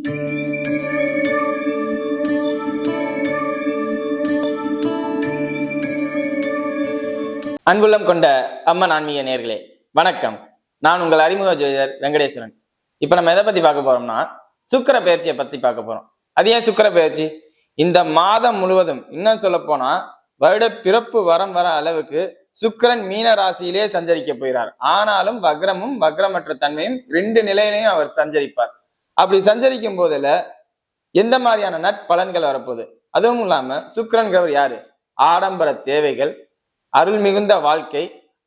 அன்புள்ளம் கொண்ட அம்மன் ஆன்மீக நேர்களே வணக்கம். நான் உங்கள் அறிமுக ஜோதிடர் வெங்கடேஸ்வரன். இப்போ நம்ம எதை பத்தி பார்க்க போறோம்னா சுக்கிர பயிற்சியை பத்தி பார்க்க போறோம். அது ஏன் சுக்கர பயிற்சி? இந்த மாதம் முழுவதும் இன்னும் சொல்ல போனா வருட பிறப்பு வரம் வர அளவுக்கு சுக்கிரன் மீன ராசியிலே சஞ்சரிக்க போகிறார். ஆனாலும் வக்ரமும் வக்ரமற்ற தன்மையும் ரெண்டு நிலையிலையும் அவர் சஞ்சரிப்பார். அப்படி சஞ்சரிக்கும் போதுல எந்த மாதிரியான நட்பலன்கள் வரப்போகுது? அதுவும் இல்லாம சுக்கரன்கிறவர் யாரு? ஆடம்பர தேவைகள் அருள் மிகுந்த வாழ்க்கை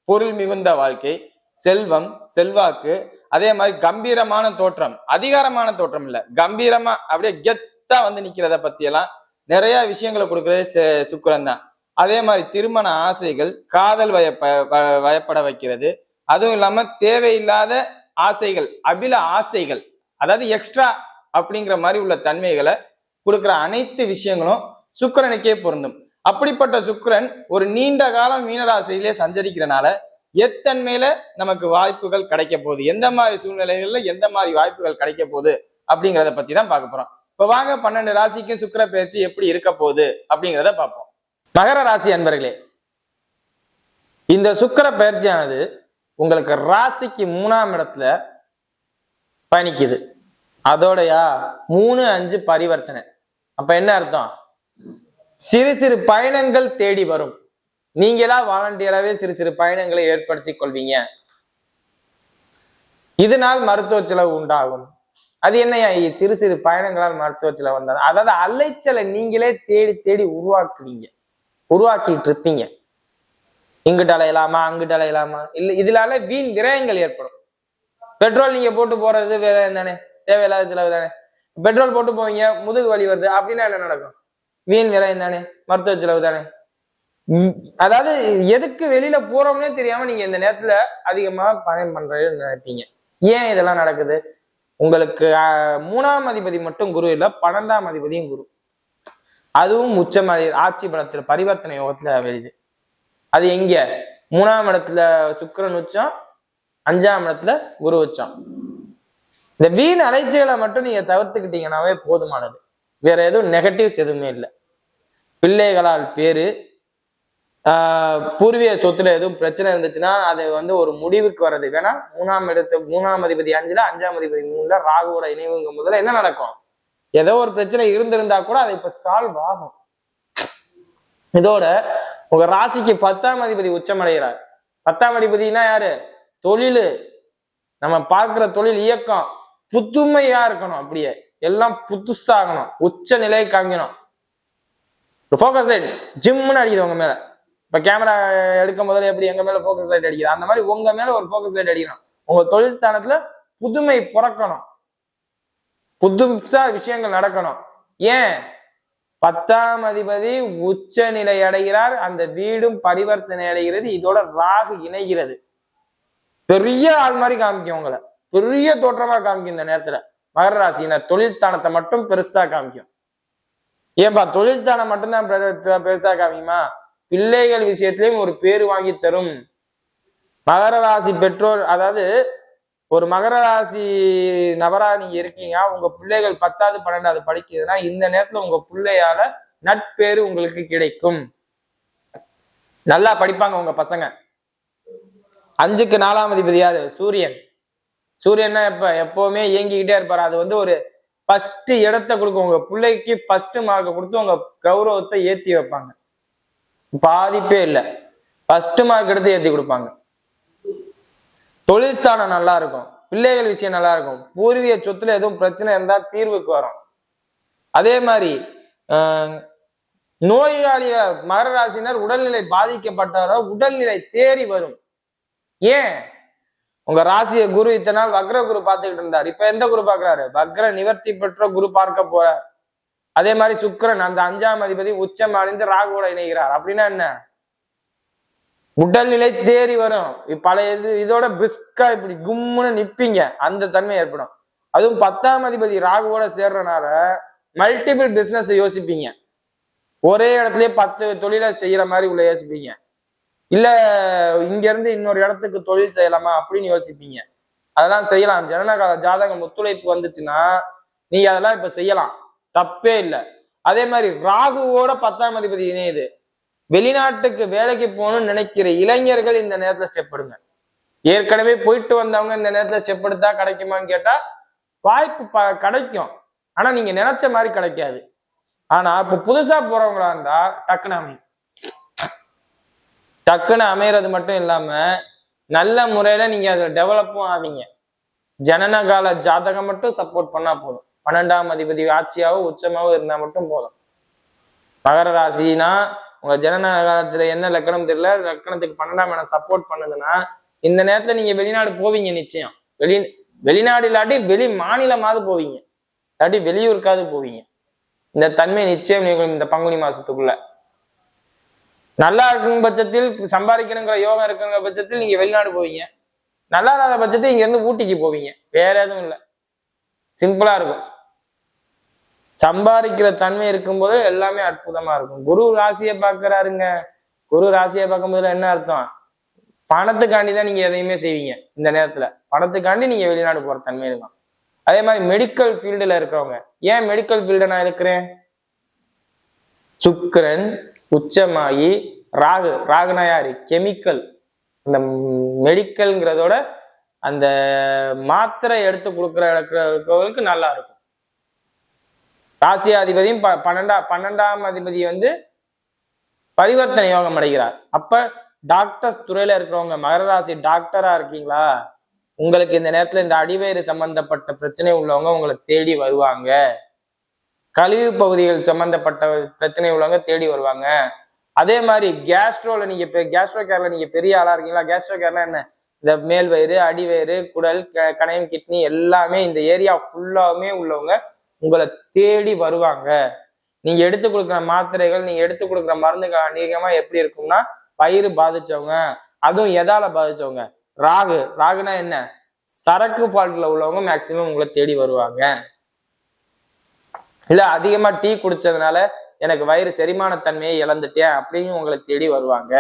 பொருள் மிகுந்த வாழ்க்கை செல்வம் செல்வாக்கு அதே மாதிரி கம்பீரமான தோற்றம் அதிகாரமான தோற்றம் இல்ல. கம்பீரமா அப்படியே கெத்தா வந்து நிக்கிறத பத்தி எல்லாம் நிறைய விஷயங்களை கொடுக்கறது சுக்கரன் தான். அதே மாதிரி திருமண ஆசைகள் காதல் வய வ- வயப்பட வைக்கிறது. அதுவும் இல்லாம தேவையில்லாத ஆசைகள் அபில ஆசைகள் அதாவது எக்ஸ்ட்ரா அப்படிங்கிற மாதிரி உள்ள தன்மைகளை கொடுக்குற அனைத்து விஷயங்களும் சுக்கிரனுக்கே பொருந்தும். அப்படிப்பட்ட சுக்கிரன் ஒரு நீண்ட காலம் மீனராசியிலே சஞ்சரிக்கிறனால எத்தன்மையில நமக்கு வாய்ப்புகள் கிடைக்க போகுது? எந்த மாதிரி சூழ்நிலைகள்ல எந்த மாதிரி வாய்ப்புகள் கிடைக்க போகுது? அப்படிங்கிறத பத்தி தான் பார்க்க போறோம். இப்ப வாங்க பன்னெண்டு ராசிக்கும் சுக்கிர பயிற்சி எப்படி இருக்க போகுது அப்படிங்கிறத பார்ப்போம். மகர ராசி அன்பர்களே இந்த சுக்கிர பயிற்சியானது உங்களுக்கு ராசிக்கு மூணாம் இடத்துல பயணிக்குது. அதோடயா மூணு அஞ்சு பரிவர்த்தனை. அப்ப என்ன அர்த்தம்? சிறு சிறு பயணங்கள் தேடி வரும். நீங்களா வாலண்டியராகவே சிறு சிறு பயணங்களை ஏற்படுத்தி கொள்வீங்க. இதனால் மருத்துவ செலவு உண்டாகும். அது என்னையா சிறு சிறு பயணங்களால் மருத்துவ செலவு வந்தது. அதாவது அலைச்சலை நீங்களே தேடி தேடி உருவாக்குவீங்க. உருவாக்கிட்டு இருப்பீங்க. இங்கிட்டு அலையலாமா அங்கிட்டு அலையலாமா? இல்ல இதனால வீண் விரயங்கள் ஏற்படும். பெட்ரோல் நீங்க போட்டு போறது வேலை தானே? தேவையில்லாத செலவு தானே? பெட்ரோல் போட்டு போவீங்க முதுகு வலி வருது அப்படின்னா என்ன நடக்கும்? வீண் விரயம் தானே? மருத்துவ செலவு தானே? அதாவது எதுக்கு வெளியில போறோம்னே தெரியாம நீங்க இந்த நேரத்துல அதிகமா பயன் பண்றேன்னு நினைப்பீங்க. ஏன் இதெல்லாம் நடக்குது? உங்களுக்கு மூணாம் அதிபதி மட்டும் குரு இல்ல பன்னெண்டாம் அதிபதியும் குரு. அதுவும் உச்சம் ஆட்சி பலத்துல பரிவர்த்தனை யோகத்துல வெளியுது அது எங்க? மூணாம் இடத்துல சுக்கரன் உச்சம் அஞ்சாம் இடத்துல குரு உச்சம். இந்த வீண் அலைச்சிகளை மட்டும் நீங்க தவிர்த்துக்கிட்டீங்கன்னாவே போதுமானது. வேற எதுவும் நெகட்டிவ்ஸ் எதுவுமே இல்லை. பிள்ளைகளால் பேரு பூர்வீக சொத்துல எதுவும் பிரச்சனை இருந்துச்சுன்னா அது வந்து ஒரு முடிவுக்கு வர்றது. வேணா மூணாம் இடத்து மூணாம் அதிபதி அஞ்சுல அஞ்சாம் அதிபதி மூணுல ராகுவோட இணைவுங்க முதல்ல என்ன நடக்கும்? ஏதோ ஒரு பிரச்சனை இருந்திருந்தா கூட அது இப்ப சால்வ் ஆகும். இதோட உங்க ராசிக்கு பத்தாம் அதிபதி உச்சமடைகிறார். பத்தாம் அதிபதினா யாரு? தொழில். நம்ம பார்க்குற தொழில் இயக்கம். புதுமையா இருக்கணும் அப்படியே. எல்லாம் புதுசாகணும். உச்ச நிலையை காங்கணும் ஃபோக்கஸ் லைட் ஜிம்னு அடிக்குது உங்க மேல. இப்ப கேமரா எடுக்கும் முதல்ல எப்படி எங்க மேல ஃபோக்கஸ் லைட் அடிக்குது? அந்த மாதிரி உங்க மேல ஒரு ஃபோக்கஸ் லைட் அடிக்கணும். உங்க தொழில் ஸ்தானத்துல புதுமை பிறக்கணும். புதுசா விஷயங்கள் நடக்கணும். ஏன்? பத்தாம் அதிபதி உச்ச நிலை அடைகிறார். அந்த வீடும் பரிவர்த்தனை அடைகிறது. இதோட ராகு இணைகிறது. பெரிய ஆள் மாதிரி காமிக்கும் உங்களை. பெரிய தோற்றமா காமிக்கும் இந்த நேரத்துல. மகர ராசியினர் தொழில் ஸ்தானத்தை மட்டும் பெருசா காமிக்கும் ஏன்பா தொழில் ஸ்தானம் மட்டும்தான் பெருசா காமிக்குமா பிள்ளைகள் விஷயத்திலையும் ஒரு பேர் வாங்கி தரும். மகர ராசி பெற்றோர் அதாவது ஒரு மகர ராசி நபரா நீங்க இருக்கீங்க உங்க பிள்ளைகள் பத்தாவது பன்னெண்டாவது படிக்குதுன்னா இந்த நேரத்துல உங்க பிள்ளையால நட்பேறு உங்களுக்கு கிடைக்கும். நல்லா படிப்பாங்க உங்க பசங்க. அஞ்சுக்கு நாலாம் அதிபதியாது சூரியன். சூரியன்னா எப்ப எப்பவுமே இயங்கிக்கிட்டே இருப்பார். அது வந்து ஒரு ஃபர்ஸ்ட் இடத்த கொடுக்கும். உங்க பிள்ளைக்கு ஃபர்ஸ்ட் மார்க் கொடுத்து உங்க கௌரவத்தை ஏத்தி வைப்பாங்க. பாதிப்பே இல்லை. ஃபர்ஸ்ட் மார்க் எடுத்து ஏத்தி கொடுப்பாங்க. தொழில் நல்லா இருக்கும். பிள்ளைகள் விஷயம் நல்லா இருக்கும். பூர்வீக சொத்துல எதுவும் பிரச்சனை இருந்தா தீர்வுக்கு வரும். அதே மாதிரி நோயாளிய மகர ராசினர் உடல்நிலை பாதிக்கப்பட்டவரோ உடல்நிலை தேறி வரும். ஏன்? உங்க ராசியை குரு இத்தனை நாள் வக்ர குரு பார்த்துக்கிட்டு இருந்தார். இப்ப எந்த குரு பாக்குறாரு வக்ர நிவர்த்தி பெற்ற குரு பார்க்க போறார். அதே மாதிரி சுக்கரன் அந்த அஞ்சாம் அதிபதி உச்சம் அடைந்து ராகுவோட இணைகிறார். அப்படின்னா என்ன? உடல்நிலை தேறி வரும். பழைய இது இதோட பிரிஸ்கா இப்படி கும்முன்னு நிப்பீங்க. அந்த தன்மை ஏற்படும். அதுவும் பத்தாம் அதிபதி ராகுவோட சேர்றனால மல்டிபிள் பிசினஸ் யோசிப்பீங்க. ஒரே இடத்துலயே பத்து தொழிலை செய்யற மாதிரி உள்ள யோசிப்பீங்க. இல்ல இங்க இருந்து இன்னொரு இடத்துக்கு தொழில் செய்யலாமா அப்படின்னு யோசிப்பீங்க. அதெல்லாம் செய்யலாம். ஜனனகால ஜாதகம் ஒத்துழைப்பு வந்துச்சுன்னா நீ அதெல்லாம் இப்ப செய்யலாம். தப்பே இல்லை. அதே மாதிரி ராகுவோட பத்தாம் அதிபதி இணையுது. வெளிநாட்டுக்கு வேலைக்கு போகணும்னு நினைக்கிற இளைஞர்கள் இந்த நேரத்துல ஸ்டெப் எடுங்க. ஏற்கனவே போயிட்டு வந்தவங்க இந்த நேரத்துல ஸ்டெப் எடுத்தா கிடைக்குமான்னு கேட்டா வாய்ப்பு ப கிடைக்கும். ஆனா நீங்க நினைச்ச மாதிரி கிடைக்காது. ஆனா இப்ப புதுசா போறவங்களா இருந்தா டக்குன்னு டக்குன்னு அமையிறது மட்டும் இல்லாம நல்ல முறையில நீங்க அதை டெவலப்பும் ஆவீங்க. ஜனனகால ஜாதகம் மட்டும் சப்போர்ட் பண்ணா போதும். பன்னெண்டாம் அதிபதி ஆட்சியாவோ உச்சமாவோ இருந்தா மட்டும் போதும். மகர ராசினா உங்க ஜனன என்ன லக்கணம் தெரியல? லக்கணத்துக்கு பன்னெண்டாம் இடம் சப்போர்ட் பண்ணுதுன்னா இந்த நேரத்துல நீங்க வெளிநாடு போவீங்க நிச்சயம். வெளி வெளிநாடு இல்லாட்டி வெளி மாநிலமாவது போவீங்க. இல்லாட்டி வெளியூருக்காவது போவீங்க. இந்த தன்மை நிச்சயம் நிகழும் இந்த பங்குனி மாசத்துக்குள்ள. நல்லா இருக்கும் பட்சத்தில் சம்பாதிக்கணுங்கிற யோகம் இருக்குங்கிற பட்சத்தில் நீங்க வெளிநாடு போவீங்க. நல்லா இல்லாத பட்சத்தில் இங்க இருந்து ஊட்டிக்கு போவீங்க. வேற எதுவும் இல்லை. சிம்பிளா இருக்கும். சம்பாதிக்கிற தன்மை இருக்கும்போது எல்லாமே அற்புதமா இருக்கும். குரு ராசியை பார்க்கறாருங்க. குரு ராசியை பார்க்கும்போதுல என்ன அர்த்தம்? பணத்துக்காண்டி தான் நீங்க எதையுமே செய்வீங்க இந்த நேரத்துல. பணத்துக்காண்டி நீங்க வெளிநாடு போற தன்மை இருக்கும். அதே மாதிரி மெடிக்கல் ஃபீல்டுல இருக்கிறவங்க. ஏன் மெடிக்கல் ஃபீல்டை நான் இருக்கிறேன் சுக்கரன் உச்சமாகி ராகு ராகுனா யாரு கெமிக்கல் இந்த மெடிக்கல்ங்கிறதோட அந்த மாத்திரை எடுத்து கொடுக்குற இருக்கிறவங்களுக்கு நல்லா இருக்கும். ராசியாதிபதியும் ப பன்னெண்டா பன்னெண்டாம் அதிபதி வந்து பரிவர்த்தனை யோகம் அடைகிறார். அப்ப டாக்டர்ஸ் துறையில இருக்கிறவங்க மகர ராசி டாக்டரா இருக்கீங்களா? உங்களுக்கு இந்த நேரத்துல இந்த அடிவயிறு சம்பந்தப்பட்ட பிரச்சனை உள்ளவங்க உங்களை தேடி வருவாங்க. கழிவு பகுதிகள் சம்பந்தப்பட்ட பிரச்சனை உள்ளவங்க தேடி வருவாங்க. அதே மாதிரி கேஸ்ட்ரோல நீங்க கேஸ்ட்ரோ கேர்ல நீங்க பெரிய ஆளா இருக்கீங்களா? கேஸ்ட்ரோ கேர்னா என்ன? இந்த மேல் வயிறு அடிவயிறு குடல் க- கணையம் கிட்னி எல்லாமே இந்த ஏரியா ஃபுல்லாவுமே உள்ளவங்க உங்களை தேடி வருவாங்க. நீங்க எடுத்து கொடுக்குற மாத்திரைகள் நீங்க எடுத்து கொடுக்குற மருந்துகள் அநேகமா எப்படி இருக்கும்னா வயிறு பாதிச்சவங்க அதுவும் எதால பாதிச்சவங்க. ராகு ராகுனா என்ன? சரக்கு ஃபால்ட்ல உள்ளவங்க மேக்சிமம் உங்களை தேடி வருவாங்க. இல்ல அதிகமா டீ குடிச்சதுனால எனக்கு வயிறு செரிமானத்தன்மையை இழந்துட்டேன் அப்படின்னு உங்களை தேடி வருவாங்க.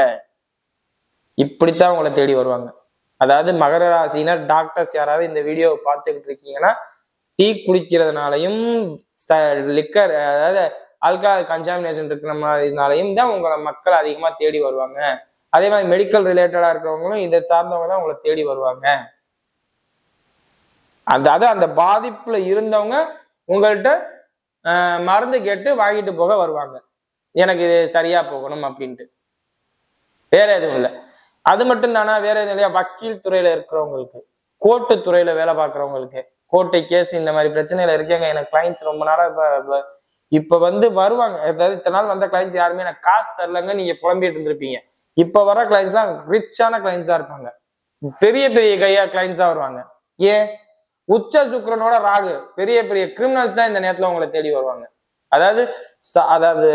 இப்படித்தான் உங்களை தேடி வருவாங்க. அதாவது மகர ராசினா டாக்டர்ஸ் யாராவது இந்த வீடியோவை பார்த்துக்கிட்டு இருக்கீங்கன்னா டீ குடிக்கிறதுனாலையும் லிக்கர் அதாவது ஆல்கஹால் கன்சாமினேஷன் இருக்கிற மாதிரினாலையும் தான் உங்களை மக்கள் அதிகமா தேடி வருவாங்க. அதே மாதிரி மெடிக்கல் ரிலேட்டடா இருக்கிறவங்களும் இதை சார்ந்தவங்க தான் உங்களை தேடி வருவாங்க. அந்த அது அந்த பாதிப்புல இருந்தவங்க உங்கள்கிட்ட மருந்து கேட்டு வாங்கிட்டு போக வருவாங்க. எனக்கு இது சரியா போகணும் அப்படின்ட்டு. வேற எதுவும் இல்லை. அது மட்டும் தானா வேற எதுவும் இல்லையா? வக்கீல் துறையில இருக்கிறவங்களுக்கு கோர்ட்டு துறையில வேலை பார்க்குறவங்களுக்கு கோர்ட்டு கேஸ் இந்த மாதிரி பிரச்சனையில இருக்கேங்க. எனக்கு கிளைண்ட்ஸ் ரொம்ப நாளா இப்போ இப்போ வந்து வருவாங்க. அதாவது இத்தனை நாள் வந்த கிளைண்ட்ஸ் யாருமே எனக்கு காசு தரலங்க. நீங்க புலம்பிட்டு இருந்திருப்பீங்க. இப்போ வர கிளைண்ட்ஸ்லாம் ரிச்சான கிளைண்ட்ஸா இருப்பாங்க. பெரிய பெரிய கையா கிளைண்ட்ஸா வருவாங்க. ஏன்? உச்ச சுக்கரனோட ராகு. பெரிய பெரிய கிரிமினல்ஸ் தான் இந்த நேரத்துல உங்களை தேடி வருவாங்க. அதாவது அதாவது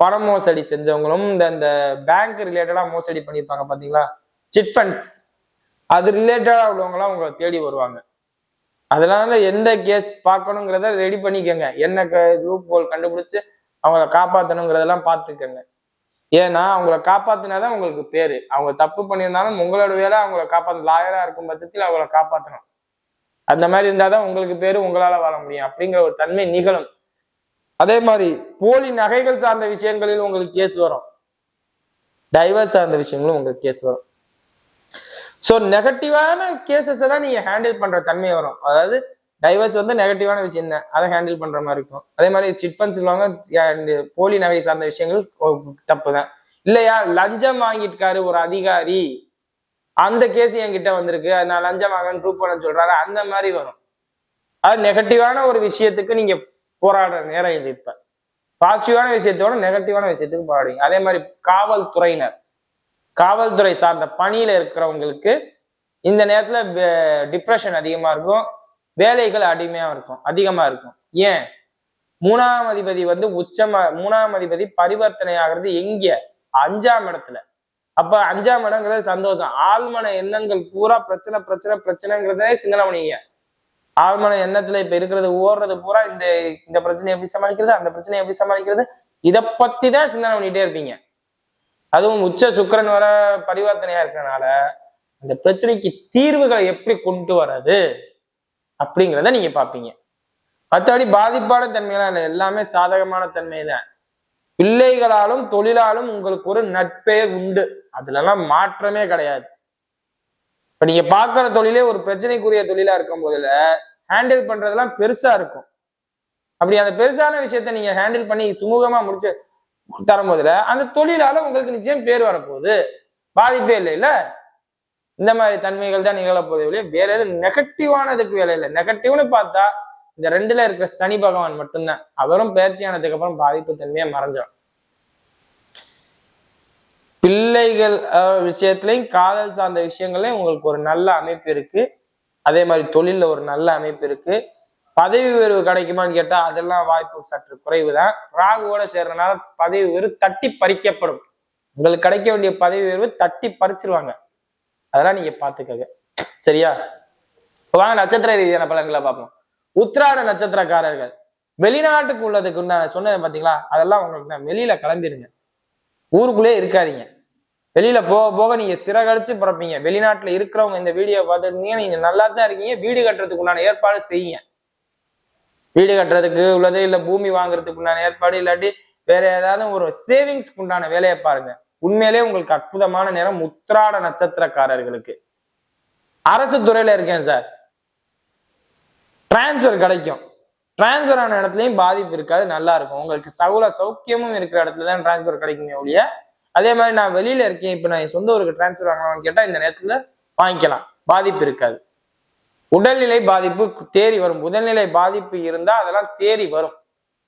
பண மோசடி செஞ்சவங்களும் இந்த இந்த பேங்க் ரிலேட்டடா மோசடி பண்ணியிருப்பாங்க பாத்தீங்களா? சிட் ஃபண்ட்ஸ் அது ரிலேட்டடா உள்ளவங்களாம் உங்களை தேடி வருவாங்க. அதனால எந்த கேஸ் பார்க்கணுங்கிறத ரெடி பண்ணிக்கோங்க. என்ன லூப் ஹோல் கண்டுபிடிச்சு அவங்கள காப்பாற்றணுங்கிறதெல்லாம் பார்த்துக்கோங்க. ஏன்னா அவங்கள காப்பாத்தினாதான் உங்களுக்கு பேரு. அவங்க தப்பு பண்ணியிருந்தாலும் உங்களோட வேலை அவங்கள காப்பாற்ற லாயரா இருக்கும் பட்சத்தில் அவங்கள காப்பாற்றணும் அந்த மாதிரி இருந்தால் தான் உங்களுக்கு பேர் உங்களால் வாழ முடியும் அப்படிங்கிற ஒரு தன்மை நிகழும். அதே மாதிரி போலி நகைகள் சார்ந்த விஷயங்களில் உங்களுக்கு கேஸ் வரும். டைவர்ஸ் சார்ந்த விஷயங்களும் உங்களுக்கு கேஸ் வரும். ஸோ நெகட்டிவான கேசஸை தான் நீங்கள் ஹேண்டில் பண்ணுற தன்மை வரும். அதாவது டைவர்ஸ் வந்து நெகட்டிவான விஷயம் தான். அதை ஹேண்டில் பண்ணுற மாதிரி இருக்கும். அதே மாதிரி சிட்ஃபண்ட்ஸ் சொல்லுவாங்க போலி நகை சார்ந்த விஷயங்கள் தப்பு தான். இல்லையா? லஞ்சம் வாங்கிட்டாரு ஒரு அதிகாரி. அந்த கேஸ் என்கிட்ட வந்திருக்கு. அது நான் லஞ்சம் வாங்கன்னு ப்ரூவ் பண்ண சொல்றாரு. அந்த மாதிரி வரும். அது நெகட்டிவான ஒரு விஷயத்துக்கு நீங்க போராடுற நேரம் இது இப்ப. பாசிட்டிவான விஷயத்தோட நெகட்டிவான விஷயத்துக்கு போராடுவீங்க. அதே மாதிரி காவல்துறையினர். காவல்துறை சார்ந்த பணியில இருக்கிறவங்களுக்கு இந்த நேரத்துல டிப்ரெஷன் அதிகமா இருக்கும். வேலைகள் அடிமையா இருக்கும். அதிகமா இருக்கும். ஏன்? மூணாம் அதிபதி வந்து உச்சமா மூணாம் அதிபதி பரிவர்த்தனை ஆகிறது எங்க? அஞ்சாம் இடத்துல. அப்ப அஞ்சாம் இடங்கிறது சந்தோஷம். ஆழ்மன எண்ணங்கள் பூரா பிரச்சனை பிரச்சனை பிரச்சனைங்கிறதே சிந்தனை ஆழ்மன எண்ணத்துல இப்ப இருக்கிறது ஓடுறது பூரா இந்த இந்த பிரச்சனையை எப்படி சமாளிக்கிறது அந்த பிரச்சனையை எப்படி சமாளிக்கிறது இதை பத்தி தான் சிந்தனை பண்ணிட்டே இருப்பீங்க. அதுவும் உச்ச சுக்கிரன் வர பரிவர்த்தனையா இருக்கிறனால அந்த பிரச்சனைக்கு தீர்வுகளை எப்படி கொண்டு வர்றது அப்படிங்கிறத நீங்க பாப்பீங்க மற்றபடி பாதிப்பான தன்மையெல்லாம் இல்லை. எல்லாமே சாதகமான தன்மை தான் பிள்ளைகளாலும் தொழிலாலும் உங்களுக்கு ஒரு நட்பே உண்டு. அதுலலாம் மாற்றமே கிடையாது. இப்ப நீங்க பாக்குற தொழிலே ஒரு பிரச்சனைக்குரிய தொழிலா இருக்கும் போதுல ஹேண்டில் பண்றதெல்லாம் பெருசா இருக்கும். அப்படி அந்த பெருசான விஷயத்த நீங்க ஹேண்டில் பண்ணி சுமூகமா முடிச்சு தரும் போதுல அந்த தொழிலால உங்களுக்கு நிச்சயம் பேர் வரப்போகுது. பாதிப்பே இல்லை இல்ல? இந்த மாதிரி தன்மைகள் தான் நிகழப்போகுது இல்லையா வேற எதுவும் நெகட்டிவானதுக்கு வேலை இல்லை. நெகட்டிவ்னு பார்த்தா இந்த ரெண்டுல இருக்கிற சனி பகவான் மட்டும்தான். அவரும் பயிற்சியானதுக்கு அப்புறம் பாதிப்பு தன்மையை மறைஞ்சிடும் பிள்ளைகள் விஷயத்துலையும் காதல் சார்ந்த விஷயங்கள்லயும் உங்களுக்கு ஒரு நல்ல அமைப்பு இருக்கு. அதே மாதிரி தொழிலில் ஒரு நல்ல அமைப்பு இருக்கு. பதவி உயர்வு கிடைக்குமான்னு கேட்டா அதெல்லாம் வாய்ப்பு சற்று குறைவு தான் ராகுவோட சேர்றதுனால பதவி உயர்வு தட்டி பறிக்கப்படும். உங்களுக்கு கிடைக்க வேண்டிய பதவி உயர்வு தட்டி பறிச்சிருவாங்க. அதெல்லாம் நீங்க பாத்துக்கங்க. சரியா? இப்ப வாங்க நட்சத்திர ரீதியான பலன்களை பார்ப்போம். உத்திராட நட்சத்திரக்காரர்கள். வெளிநாட்டுக்கு உள்ளதுக்கு உண்டான சொன்னது பாத்தீங்களா? அதெல்லாம் உங்களுக்கு தான் வெளியில கிளம்பிடுங்க ஊருக்குள்ளே இருக்காதீங்க. வெளியில போக போக நீங்க சிறகடிச்சு பிறப்பீங்க. வெளிநாட்டுல இருக்கிறவங்க இந்த வீடியோ பார்த்துருந்தீங்க நீங்க நல்லா தான் இருக்கீங்க. வீடு கட்டுறதுக்கு உண்டான ஏற்பாடு செய்யுங்க. வீடு கட்டுறதுக்கு உள்ளது இல்ல பூமி வாங்குறதுக்கு உண்டான ஏற்பாடு இல்லாட்டி வேற ஏதாவது ஒரு சேவிங்ஸ்க்கு உண்டான வேலையை பாருங்க. உண்மையிலே உங்களுக்கு அற்புதமான நேரம் உத்திராட நட்சத்திரக்காரர்களுக்கு. அரசு துறையில இருக்கேன் சார். டிரான்ஸ்ஃபர் கிடைக்கும். டிரான்ஸ்ஃபர் ஆன இடத்துலயும் பாதிப்பு இருக்காது நல்லா இருக்கும். உங்களுக்கு சகல சௌக்கியமும் இருக்கிற இடத்துல தான் டிரான்ஸ்ஃபர் கிடைக்குமே ஒழிய அதே மாதிரி நான் வெளியில இருக்கேன் இப்போ நான் சொந்த ஊருக்கு டிரான்ஸ்ஃபர் வாங்கலாம்னு கேட்டால் இந்த நேரத்தில் வாங்கிக்கலாம். பாதிப்பு இருக்காது. உடல்நிலை பாதிப்பு தேறி வரும். உடல்நிலை பாதிப்பு இருந்தால் அதெல்லாம் தேறி வரும்.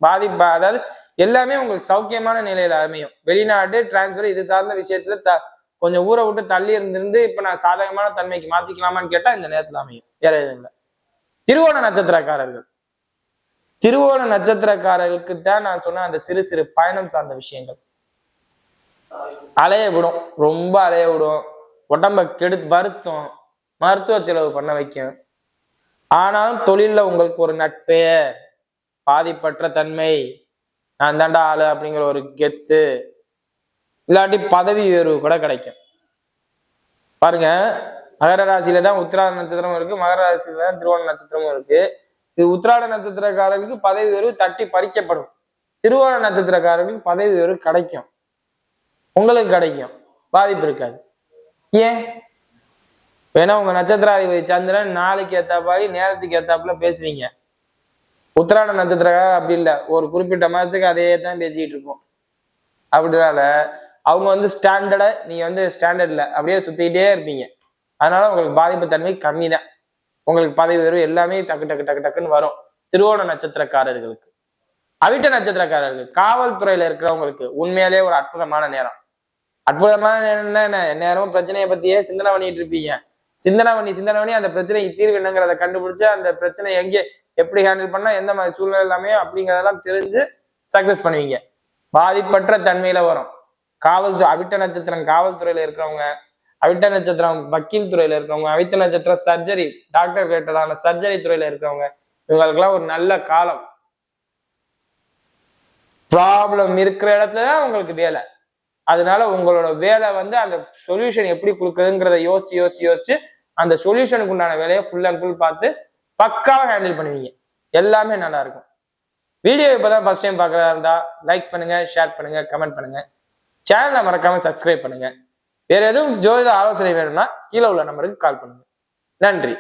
பாதிப்பு அதாவது எல்லாமே உங்களுக்கு சௌக்கியமான நிலையில அமையும். வெளிநாடு டிரான்ஸ்ஃபர் இது சார்ந்த விஷயத்துல த கொஞ்சம் ஊரை விட்டு தள்ளி இருந்திருந்து இப்ப நான் சாதகமான தன்மைக்கு மாத்திக்கலாமான்னு கேட்டா இந்த நேரத்துல அமையும். வேற எதுவும் இல்லை. திருவோண நட்சத்திரக்காரர்கள். திருவோண நட்சத்திரக்காரர்களுக்கு தான் நான் சொன்ன அந்த சிறு சிறு பயணம் சார்ந்த விஷயங்கள். அலைய விடும் ரொம்ப அலைய விடும் உடம்ப கெடு வருத்தம். மருத்துவ செலவு பண்ண வைக்கும். ஆனாலும் தொழில்ல உங்களுக்கு ஒரு நட்பே பாதிப்பற்ற தன்மை. நான் தாண்டா ஆளு அப்படிங்கிற ஒரு கெத்து. இல்லாட்டி பதவி உயர்வு கூட கிடைக்கும். பாருங்க. மகர ராசியில தான் உத்திராட நட்சத்திரமும் இருக்கு. மகர ராசியில தான் திருவோண நட்சத்திரமும் இருக்கு. இது உத்திராட நட்சத்திரக்காரர்களுக்கு பதவி உயர்வு தட்டி பறிக்கப்படும். திருவோண நட்சத்திரக்காரர்களுக்கு பதவி உயர்வு கிடைக்கும். உங்களுக்கு கிடைக்கும். பாதிப்பு இருக்காது. ஏன்? வேணா உங்க நட்சத்திராதிபதி சந்திரன் நாளைக்கு ஏத்தாப்பாடி நேரத்துக்கு ஏத்தாப்புல பேசுவீங்க. உத்திராட நட்சத்திரக்காரர் அப்படி இல்லை. ஒரு குறிப்பிட்ட மாதத்துக்கு அதே தான் பேசிக்கிட்டு இருப்போம். அப்படினால அவங்க வந்து ஸ்டாண்டர்டா நீங்க வந்து ஸ்டாண்டர்டில் அப்படியே சுத்திக்கிட்டே இருப்பீங்க. அதனால உங்களுக்கு பாதிப்பு தன்மை கம்மி தான் உங்களுக்கு பதவி உயர்வு எல்லாமே டக்கு டக்கு டக்கு டக்குன்னு வரும். திருவோண நட்சத்திரக்காரர்களுக்கு. அவிட்ட நட்சத்திரக்காரர்கள் காவல்துறையில இருக்கிறவங்களுக்கு உண்மையிலேயே ஒரு அற்புதமான நேரம். அற்புதமான என்ன என்ன? நேரமும் பிரச்சனையை பத்தியே சிந்தனை பண்ணிட்டு இருப்பீங்க. சிந்தனை பண்ணி சிந்தனை பண்ணி அந்த பிரச்சனைக்கு தீர்வு என்னங்கிறத கண்டுபிடிச்சு அந்த பிரச்சனை எங்கே எப்படி ஹேண்டில் பண்ணா எந்த மாதிரி சூழ்நிலை எல்லாமே அப்படிங்கிறதெல்லாம் தெரிஞ்சு சக்சஸ் பண்ணுவீங்க. பாதிப்பற்ற தன்மையில வரும். காவல்துறை அவிட்ட நட்சத்திரம் காவல்துறையில இருக்கிறவங்க அவிட்ட நட்சத்திரம் வக்கீல் துறையில இருக்கிறவங்க அவிட்ட நட்சத்திரம் சர்ஜரி டாக்டர் கேட்டதான சர்ஜரி துறையில இருக்கிறவங்க இவங்களுக்கெல்லாம் ஒரு நல்ல காலம். ப்ராப்ளம் இருக்கிற இடத்துல தான் உங்களுக்கு வேலை. அதனால உங்களோட வேலை வந்து அந்த சொல்யூஷன் எப்படி கொடுக்குதுங்கிறத யோசிச்சு யோசிச்சு யோசிச்சு அந்த சொல்யூஷனுக்கு உண்டான வேலையை ஃபுல் அண்ட் ஃபுல் பார்த்து பக்காவாக ஹேண்டில் பண்ணுவீங்க. எல்லாமே நல்லா இருக்கும். வீடியோ இப்போதான் ஃபர்ஸ்ட் டைம் பார்க்கறதா இருந்தா லைக்ஸ் பண்ணுங்க ஷேர் பண்ணுங்க கமெண்ட் பண்ணுங்க. சேனலை மறக்காம சப்ஸ்கிரைப் பண்ணுங்க. வேற எதுவும் ஜோதிட ஆலோசனை வேணும்னா கீழே உள்ள நம்பருக்கு கால் பண்ணுங்க. நன்றி.